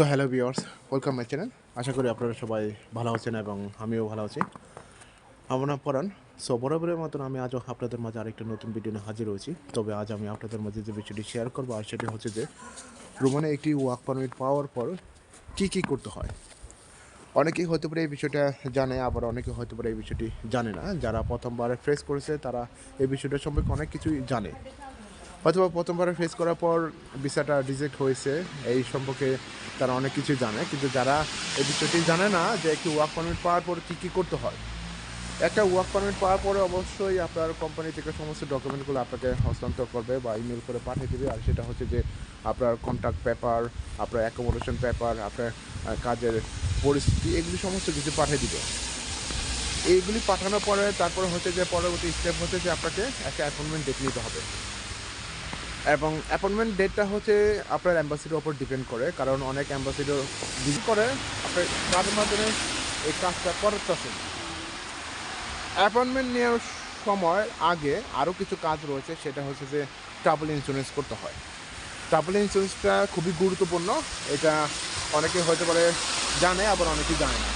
তো hello viewers welcome my channel আশা করি আপনারা সবাই ভালো আছেন এবং আমিও ভালো আছি। আমার নাম পরান সো বরাবরের মতন আমি আজও আপনাদের মাঝে আরেকটা নতুন ভিডিও নিয়ে হাজির হয়েছি। তবে আজ আমি আপনাদের মাঝে যে বিষয়টি শেয়ার করব, আর সেটি হচ্ছে যে রোমানে একটি ওয়ার্ক পারমিট পাওয়ার পর কী কী করতে হয়। অনেকেই হয়তো পারে এই বিষয়টা জানে, আবার অনেকে হয়তো পারে এই বিষয়টি জানে না। যারা প্রথমবার ফেস করেছে, তারা এই বিষয়টা সম্পর্কে অনেক কিছুই জানে। অথবা প্রথমবার ফেস করার পর ভিসাটা রিজেক্ট হয়েছে। এই সম্পর্কে তারা অনেক কিছু জানে, কিন্তু যারা এই বিষয়টি জানে না যে একটি ওয়ার্ক পারমিট পাওয়ার পর কী কী করতে হয়। একটা ওয়ার্ক পারমিট পাওয়ার পরে অবশ্যই আপনার কোম্পানি থেকে সমস্ত ডকুমেন্টগুলো আপনাকে হস্তান্তর করবে বা ইমেল করে পাঠিয়ে দেবে। আর সেটা হচ্ছে যে আপনার কন্ট্যাক্ট পেপার আপনার অ্যাকোমোডেশন পেপার আপনার কাজের পরিস্থিতি, এগুলি সমস্ত কিছু পাঠিয়ে দিবে। এইগুলি পাঠানোর পরে তারপরে হচ্ছে যে পরবর্তী স্টেপ হচ্ছে যে আপনাকে একটা অ্যাপয়েন্টমেন্ট ডেট নিতে হবে। এবং অ্যাপয়েন্টমেন্ট ডেটটা হচ্ছে আপনার অ্যাম্বাসিডার ওপর ডিপেন্ড করে, কারণ অনেক অ্যাম্বাসিডার ভিজিট করে আপনার কাজের মাধ্যমে এই কাজটা করতেছেন। অ্যাপয়েন্টমেন্ট নেওয়ার সময় আগে আরও কিছু কাজ রয়েছে, সেটা হচ্ছে যে ট্রাভেল ইন্স্যুরেন্স করতে হয়। ট্রাভেল ইন্স্যুরেন্সটা খুবই গুরুত্বপূর্ণ, এটা অনেকে হয়তো পারে জানে, আবার অনেকেই জানে না।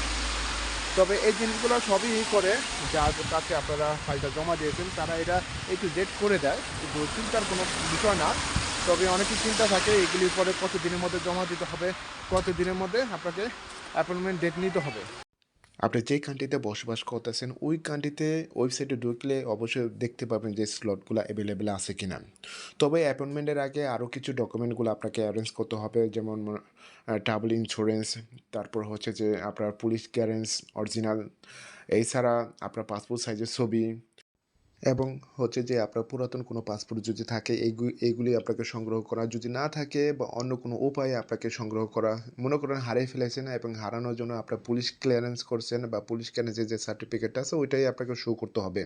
তবে এই জিনিসগুলো সবই করে যা কাছে আপনারা ফাইলটা জমা দিয়েছেন, তারা এটা একটু ডেট করে দেয়। কিন্তু চিন্তার কোনো বিষয় না। তবে অনেকে চিন্তা থাকে, এগুলির পরে কত দিনের মধ্যে জমা দিতে হবে কত দিনের মধ্যে আপনাকে অ্যাপয়েন্টমেন্ট ডেট নিতে হবে। আপনি যে কান্ট্রিতে বসবাস করতেছেন, ওই কান্ট্রিতে ওয়েবসাইটে ঢুকলে অবশ্যই দেখতে পাবেন যে স্লটগুলো অ্যাভেলেবেল আছে কি না তবে অ্যাপয়েন্টমেন্টের আগে আরও কিছু ডকুমেন্টগুলো আপনাকে অ্যারেঞ্জ করতে হবে, যেমন ট্রাভেল ইন্স্যুরেন্স তারপর হচ্ছে যে আপনার পুলিশ ক্লিয়ারেন্স অরিজিনাল এছাড়া আপনার পাসপোর্ট সাইজের ছবি এবং হচ্ছে যে আপনার পুরাতন কোনো পাসপোর্ট যদি থাকে এইগুলি আপনাকে সংগ্রহ করা যদি না থাকে বা অন্য কোনো উপায়ে আপনাকে সংগ্রহ করা, মনে করেন হারিয়ে ফেলেছেন এবং হারানোর জন্য আপনার পুলিশ ক্লিয়ারেন্স করছেন বা পুলিশ ক্লিয়ারেন্সের যে সার্টিফিকেট আছে, ওইটাই আপনাকে শো করতে হবে।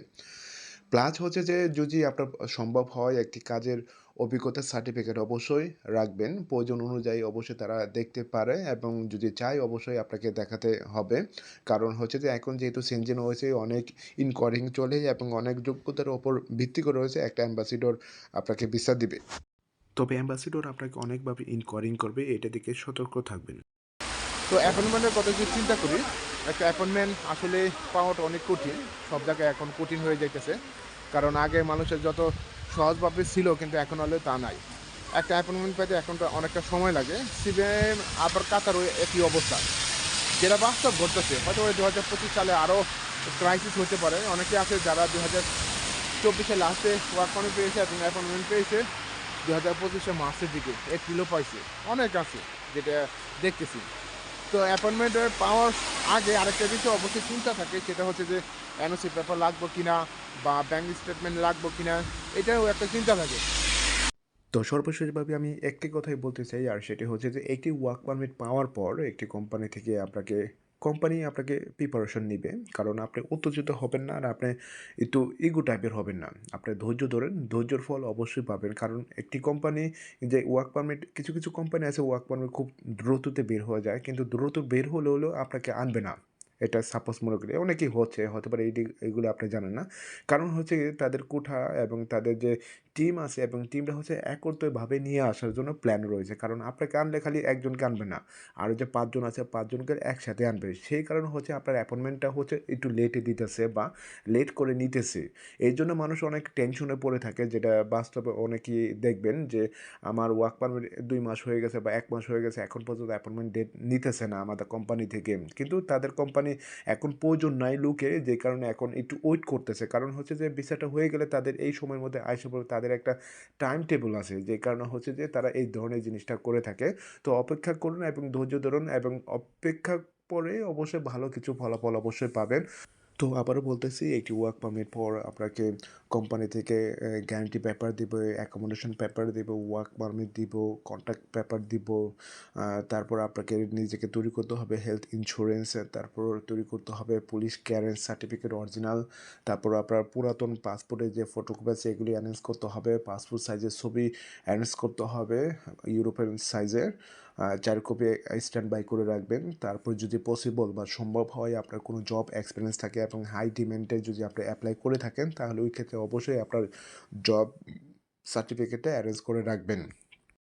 প্লাস হচ্ছে যে, যদি আপনার সম্ভব হয় একটি কাজের অভিজ্ঞতার সার্টিফিকেট অবশ্যই রাখবেন। প্রয়োজন অনুযায়ী অবশ্যই তারা দেখতে পারে এবং যদি চায় অবশ্যই আপনাকে দেখাতে হবে। কারণ হচ্ছে যে, এখন যেহেতু সেনজেন হয়েছে অনেক ইনকোয়ারিং চলে এবং অনেক যোগ্যতার ওপর ভিত্তি করে রয়েছে, একটা অ্যাম্বাসিডর আপনাকে ভিসা দিবে। তবে অ্যাম্বাসিডর আপনাকে অনেকভাবে ইনকোয়ারিং করবে, এটা দিকে সতর্ক থাকবেন। তো অ্যাপয়েন্টমেন্টের কথা যদি চিন্তা করি একটা অ্যাপয়েন্টমেন্ট আসলে পাওয়াটা অনেক কঠিন। সব জায়গায় এখন কঠিন হয়ে যাইতেছে। কারণ আগে মানুষের যত সহজভাবে ছিল, কিন্তু এখন হলে তা নাই। একটা অ্যাপয়েন্টমেন্ট পেতে এখন অনেকটা সময় লাগে। সিবিএম আবার কাতারও একই অবস্থা। যেটা বাস্তব ঘটতেছে, হয়তো ওই দু হাজার পঁচিশ সালে আরও ক্রাইসিস হতে পারে। অনেকে আছে যারা দু হাজার চব্বিশে লাস্টে ওয়ার্ক পারমিট পেয়েছে এবং অ্যাপয়েন্টমেন্ট পেয়েছে। দু হাজার পঁচিশে মার্চের দিকে এপ্রিলও পাইছে। অনেক আছে যেটা দেখতেছি। তো অ্যাপয়েন্টমেন্ট পাওয়ার আগে আরেকটা বিষয় অবশ্যই চিন্তা থাকে, সেটা হচ্ছে যে এনওসি পেপার লাগবো কিনা বা ব্যাঙ্ক স্টেটমেন্ট লাগবো কিনা, এটাও একটা চিন্তা থাকে। তো সর্বশেষভাবে আমি একটি কথাই বলতে চাই, আর সেটি হচ্ছে যে একটি ওয়ার্ক পারমিট পাওয়ার পর একটি কোম্পানি থেকে আপনাকে কোম্পানি আপনাকে প্রিপারেশন নেবে। কারণ আপনি উত্তেজিত হবেন না আর আপনি একটু ইগো টাইপের হবেন না। আপনি ধৈর্য ধরেন, ধৈর্যর ফল অবশ্যই পাবেন। কারণ একটি কোম্পানি যে ওয়ার্ক পারমিট কিছু কিছু কোম্পানি আছে ওয়ার্ক পারমিট খুব দ্রুততে বের হয়ে যায়। কিন্তু দ্রুত বের হলে হলেও আপনাকে আনবে না। এটা সাপোজ মনে করি। অনেকেই হচ্ছে, হতে পারে এইটি এগুলো আপনি জানেন না। কারণ হচ্ছে তাদের কোঠা এবং তাদের যে টিম আছে এবং টিমটা হচ্ছে একত্রভাবে নিয়ে আসার জন্য প্ল্যান রয়েছে। কারণ আপনাকে আনলে খালি একজনকে আনবে না। আর যে পাঁচজন আছে, পাঁচজনকে একসাথে আনবে। সেই কারণে হচ্ছে আপনার অ্যাপয়েন্টমেন্টটা হচ্ছে একটু লেটে দিতেছে বা লেট করে নিতেছে। এই জন্য মানুষ অনেক টেনশনে পড়ে থাকে, যেটা বাস্তবে অনেকেই দেখবেন যে, আমার ওয়ার্ক পারমিট দুই মাস হয়ে গেছে বা এক মাস হয়ে গেছে, এখন পর্যন্ত অ্যাপয়েন্টমেন্ট ডেট নিতেছে না আমাদের কোম্পানি থেকে। কিন্তু তাদের কোম্পানি এখন প্রয়োজন নাই লুকে, যে কারণে এখন একটু ওয়েট করতেছে। কারণ হচ্ছে যে ভিসাটা হয়ে গেলে তাদের এই সময়ের মধ্যে আইসে পড়বে, তাদের একটা টাইম টেবিল আছে, যে কারণে হচ্ছে যে তারা এই ধরনের জিনিসটা করে থাকে। তো অপেক্ষা করুন এবং ধৈর্য ধরুন এবং অপেক্ষা পরে অবশ্যই ভালো কিছু ফলাফল অবশ্যই পাবেন। তো আবারও বলতেছি, একটি ওয়ার্ক পারমিট পর আপনাকে কোম্পানি থেকে গ্যারান্টি পেপার দিবে অ্যাকোমোডেশন পেপার দিব ওয়ার্ক পারমিট দিব কন্ট্যাক্ট পেপার দিব তারপর আপনাকে নিজেকে তৈরি করতে হবে হেলথ ইন্স্যুরেন্স তারপর তৈরি করতে হবে পুলিশ ক্লিয়ারেন্স সার্টিফিকেট অরিজিনাল তারপর আপনার পুরাতন পাসপোর্টের যে ফটোকপি আছে, এগুলি অ্যারেঞ্জ করতে হবে পাসপোর্ট সাইজের ছবি অ্যারেঞ্জ করতে হবে ইউরোপিয়ান সাইজের চার কপি স্ট্যান্ড বাই করে রাখবেন। তারপর যদি পসিবল বা সম্ভব হয় আপনার কোনো জব এক্সপিরিয়েন্স থাকে এবং হাই ডিমান্ডে যদি আপনি অ্যাপ্লাই করে থাকেন, তাহলে ওই ক্ষেত্রে অবশ্যই আপনার জব সার্টিফিকেটটা অ্যারেঞ্জ করে রাখবেন।